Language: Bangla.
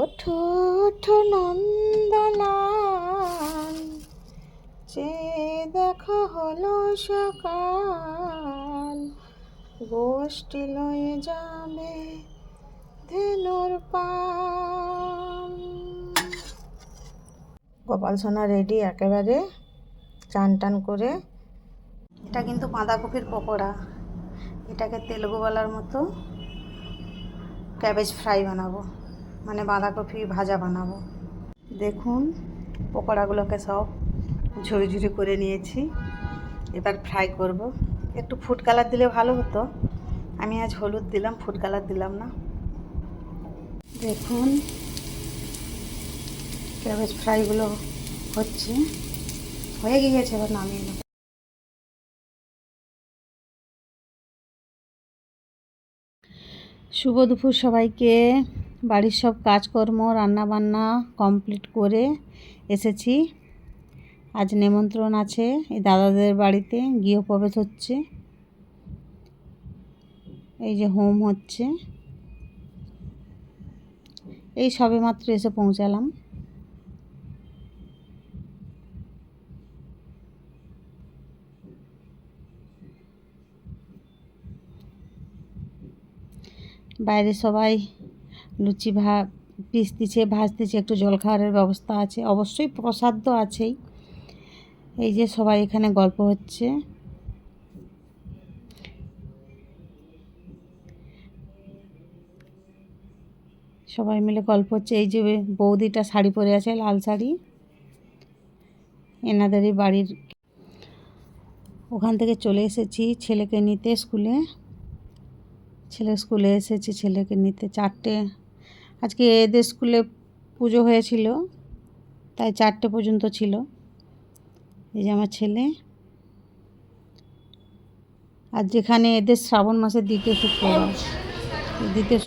ওঠো ওঠো নন্দলাল। যে দেখো হলো সকাল, গোষ্ঠী লয়ে যাবে ধেনুর পাল। গোপাল সোনা রেডি একেবারে চান টান করে। এটা কিন্তু বাঁধাকপির পকোড়া। এটাকে তেলুগুওয়ালার মতো ক্যাবেজ ফ্রাই বানাবো। মানে বাঁধাকপি ভাজা বানাবো। দেখুন, পকোড়াগুলোকে সব ঝুড়ি ঝুড়ি করে নিয়েছি। এবার ফ্রাই করব। একটু ফুড কালার দিলে ভালো হতো। আমি আজ হলুদ দিলাম ফুড কালার দিলাম না। দেখুন ক্যাবেজ ফ্রাইগুলো হচ্ছে। হয়ে গিয়েছে, এবার নামিয়ে নেব। শুভ দুপুর সবাইকে। বাড়ির সব কাজকর্ম, রান্নাবান্না কমপ্লিট করে এসেছি। আজ নেমন্ত্রণ আছে এই দাদাদের বাড়িতে, গৃহপ্রবেশ হচ্ছে। এই যে হোম হচ্ছে। এই সবে মাত্র এসে পৌঁছালাম। বাইরে সবাই লুচি ভা, পিস দিচ্ছে ভাজ দিচ্ছে একটু জল খাওয়ারের ব্যবস্থা আছে। অবশ্যই প্রসাদ তো আছেই। এই যে সবাই এখানে গল্প হচ্ছে। সবাই মিলে গল্প হচ্ছে। এই যে বৌদিটা শাড়ি পরে আছে, লাল শাড়ি। এনাদেরই বাড়ির ওখান থেকে চলে এসেছি ছেলেকে নিতে স্কুলে। ছেলে স্কুলে এসেছে, ছেলেকে নিতে চারটে আজকে এদের স্কুলে পুজো হয়েছিল, তাই চারটে পর্যন্ত ছিল। এই যে আমার ছেলে। আর যেখানে এদের শ্রাবণ মাসের দ্বিতীয় শুক্রবার, দ্বিতীয়